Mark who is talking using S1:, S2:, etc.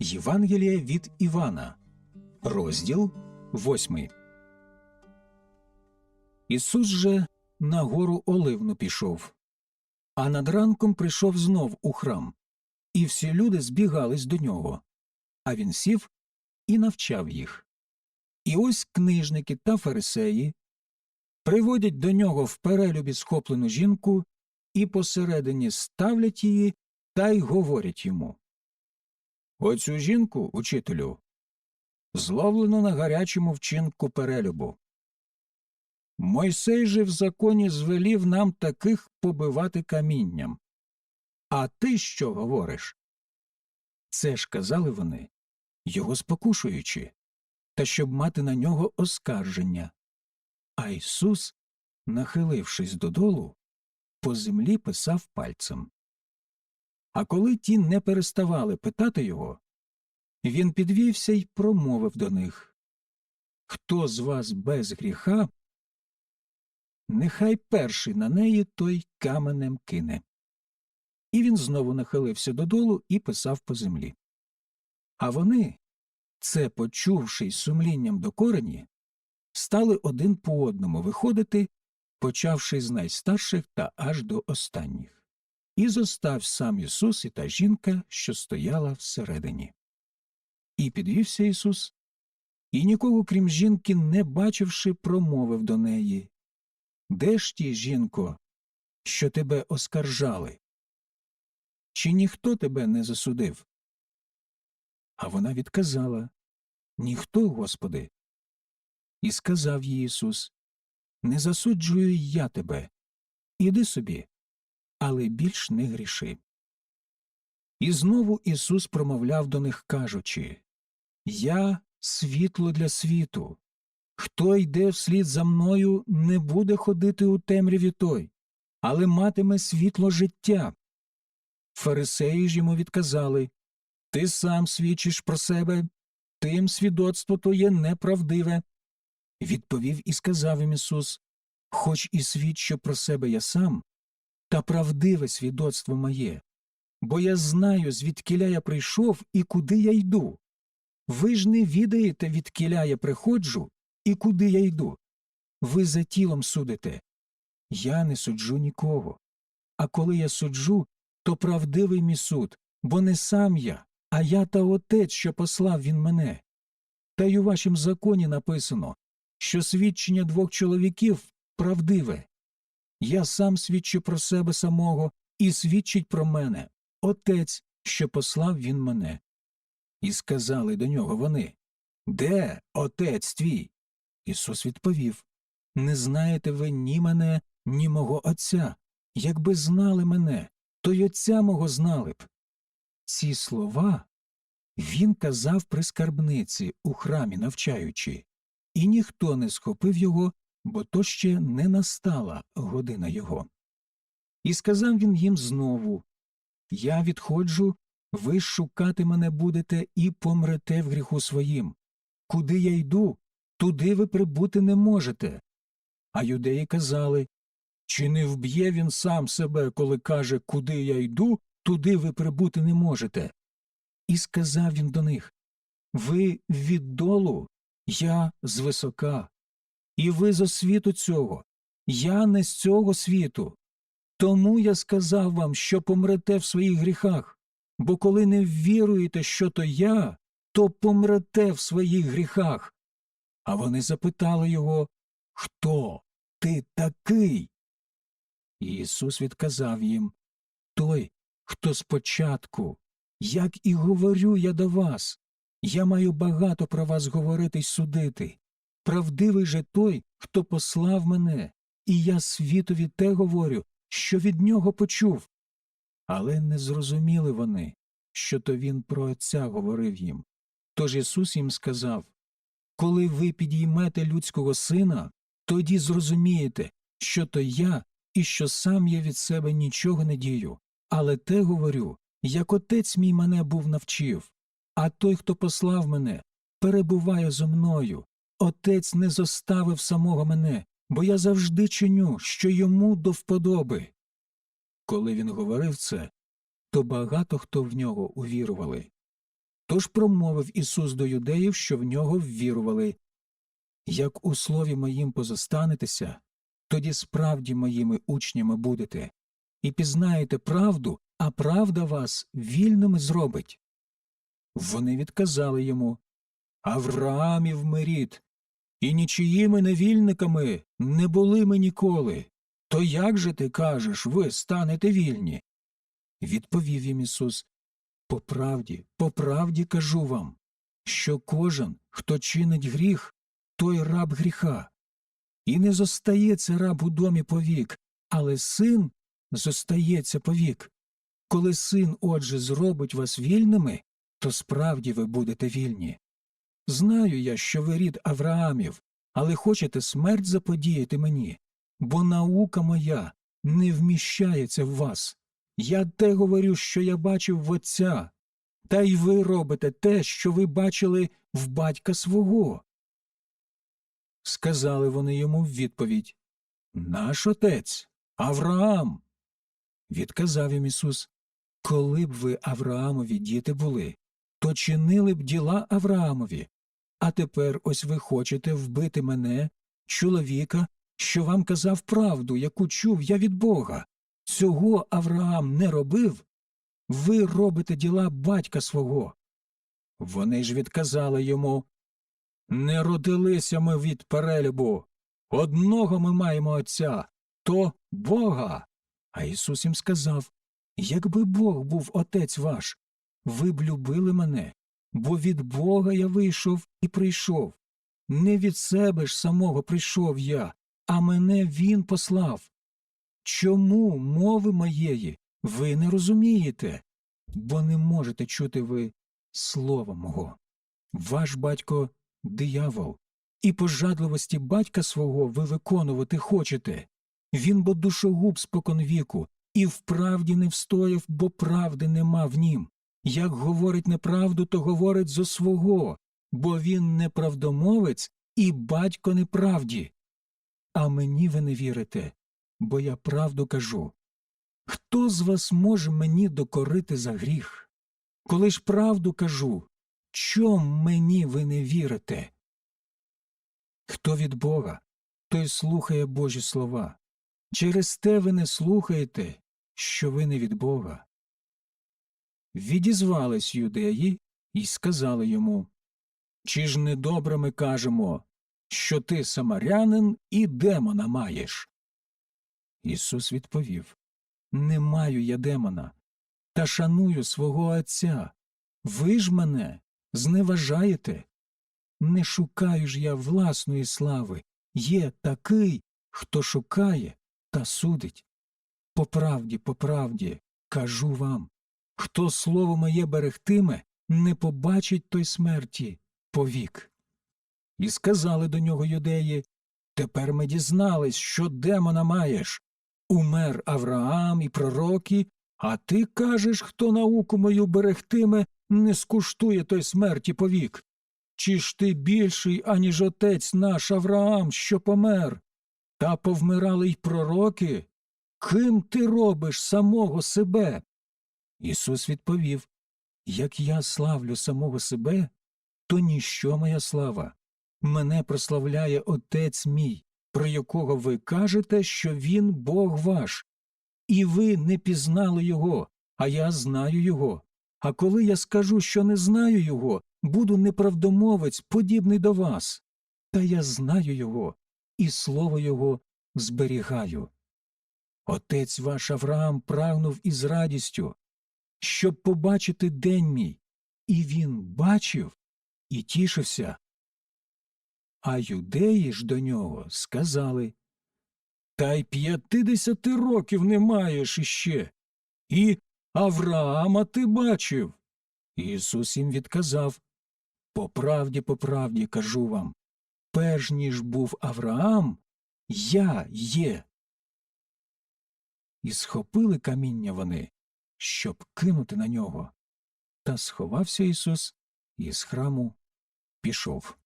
S1: Євангеліє від Івана, розділ 8. Ісус же на гору Оливну пішов, а над ранком прийшов знов у храм, і всі люди збігались до нього. А він сів і навчав їх. І ось книжники та фарисеї приводять до нього в перелюбі схоплену жінку і посередині ставлять її та й говорять йому. Оцю жінку, учителю, зловлено на гарячому вчинку перелюбу. Мойсей же в законі звелів нам таких побивати камінням. А ти що говориш? Це ж казали вони, його спокушуючи, та щоб мати на нього оскарження. А Ісус, нахилившись додолу, по землі писав пальцем. А коли ті не переставали питати його, він підвівся й промовив до них Хто з вас без гріха, нехай перший на неї той каменем кине. І він знову нахилився додолу і писав по землі. А вони, це почувши й сумлінням до корені, стали один по одному виходити, почавши з найстарших та аж до останніх. І зостав сам Ісус і та жінка, що стояла всередині. І підвівся Ісус, і нікого, крім жінки, не бачивши, промовив до неї Де ж ті, жінко, що тебе оскаржали? Чи ніхто тебе не засудив? А вона відказала Ніхто, Господи. І сказав їй Ісус Не засуджую я тебе. Іди собі, але більш не гріши. І знову Ісус промовляв до них, кажучи Я світло для світу. Хто йде вслід за мною, не буде ходити у темряві той, але матиме світло життя. Фарисеї ж йому відказали Ти сам свідчиш про себе, тим свідоцтво твоє неправдиве. Відповів і сказав їм Ісус Хоч і свідчу про себе я сам, та правдиве свідоцтво моє, бо я знаю, звідкіля я прийшов і куди я йду. Ви ж не відаєте, відкіля я приходжу і куди я йду. Ви за тілом судите. Я не суджу нікого. А коли я суджу, то правдивий мій суд, бо не сам я, а я та отець, що послав він мене. Та й у вашім законі написано, що свідчення двох чоловіків правдиве. Я сам свідчу про себе самого і свідчить про мене отець, що послав він мене. І сказали до нього вони Де отець твій? Ісус відповів Не знаєте ви ні мене, ні мого Отця. Якби знали мене, то й отця мого знали б. Ці слова він казав при скарбниці у храмі навчаючи, і ніхто не схопив його, бо то ще не настала година його. І сказав він їм знову Я відходжу, ви шукати мене будете і помрете в гріху своїм. Куди я йду, туди ви прибути не можете. А юдеї казали Чи не вб'є він сам себе, коли каже, куди я йду, туди ви прибути не можете. І сказав він до них Ви віддолу, я звисока, і ви з освіту цього, я не з цього світу. Тому я сказав вам, що помрете в своїх гріхах, бо коли не ввіруєте, що то я, то помрете в своїх гріхах. А вони запитали його Хто ти такий? І Ісус відказав їм Той, хто спочатку, як і говорю я до вас, я маю багато про вас говорити й судити. Правдивий же той, хто послав мене, і я світові те говорю, що від нього почув. Але не зрозуміли вони, що то він про Отця говорив їм. Тож Ісус їм сказав Коли ви підіймете людського сина, тоді зрозумієте, що то я і що сам я від себе нічого не дію, але те говорю, як отець мій мене був навчив, а той, хто послав мене, перебуває зо мною. Отець не зоставив самого мене, бо я завжди чиню, що йому до вподоби. Коли він говорив це, то багато хто в нього увірували, Тож промовив Ісус до юдеїв, що в нього ввірували Як у слові моїм позостанетеся, тоді справді моїми учнями будете, і пізнаєте правду, а правда вас вільними зробить. Вони відказали йому Авраамів ми і нічиїми невільниками не були ми ніколи. То як же ти кажеш, ви станете вільні? Відповів їм Ісус По правді, по правді кажу вам, що кожен, хто чинить гріх, той раб гріха. І не зостається раб у домі повік, але син зостається повік. Коли син, отже, зробить вас вільними, то справді ви будете вільні. Знаю я, що ви рід Авраамів, але хочете смерть заподіяти мені, бо наука моя не вміщається в вас. Я те говорю, що я бачив в отця, та й ви робите те, що ви бачили в батька свого. Сказали вони йому в відповідь Наш отець Авраам. Відказав їм Ісус Коли б ви Авраамові діти були, то чинили б діла Авраамові. А тепер ось ви хочете вбити мене, чоловіка, що вам казав правду, яку чув я від Бога. Цього Авраам не робив. Ви робите діла батька свого. Вони ж відказали йому Не родилися ми від перелюбу. Одного ми маємо отця то Бога. А Ісус їм сказав Якби Бог був отець ваш, ви б любили мене, бо від Бога я вийшов і прийшов. Не від себе ж самого прийшов я, а мене він послав. Чому мови моєї ви не розумієте, бо не можете чути ви слова мого? Ваш батько диявол, і пожадливості батька свого ви виконувати хочете. Він бо душогуб споконвіку, і вправді не встояв, бо правди нема в нім. Як говорить неправду, то говорить зо свого, бо він неправдомовець і батько неправді. А мені ви не вірите, бо я правду кажу. Хто з вас може мені докорити за гріх? Коли ж правду кажу, чом мені ви не вірите? Хто від Бога, той слухає Божі слова. Через те ви не слухаєте, що ви не від Бога. Відізвались юдеї і сказали йому Чи ж не добре ми кажемо, що ти самарянин і демона маєш? Ісус відповів Не маю я демона, та шаную свого Отця. Ви ж мене зневажаєте. Не шукаю ж я власної слави. Є такий, хто шукає та судить. По правді, по правді, кажу вам хто слово моє берегтиме, не побачить той смерті повік. І сказали до нього юдеї Тепер ми дізнались, що демона маєш. Умер Авраам і пророки, а ти кажеш, хто науку мою берегтиме, не скуштує той смерті повік. Чи ж ти більший, аніж отець наш Авраам, що помер? Та повмирали й пророки. Ким ти робиш самого себе? Ісус відповів Як я славлю самого себе, то ніщо моя слава. Мене прославляє Отець мій, про якого ви кажете, що він Бог ваш. І ви не пізнали його, а я знаю його. А коли я скажу, що не знаю його, буду неправдомовець, подібний до вас. Та я знаю його, і слово його зберігаю. Отець ваш Авраам прагнув із радістю, щоб побачити день мій, і він бачив і тішився. А юдеї ж до нього сказали Та й п'ятидесяти років не маєш іще, і Авраама ти бачив. Ісус їм відказав По правді, по правді кажу вам, перш ніж був Авраам, я є. І схопили каміння вони, щоб кинути на нього. Та сховався Ісус і з храму пішов.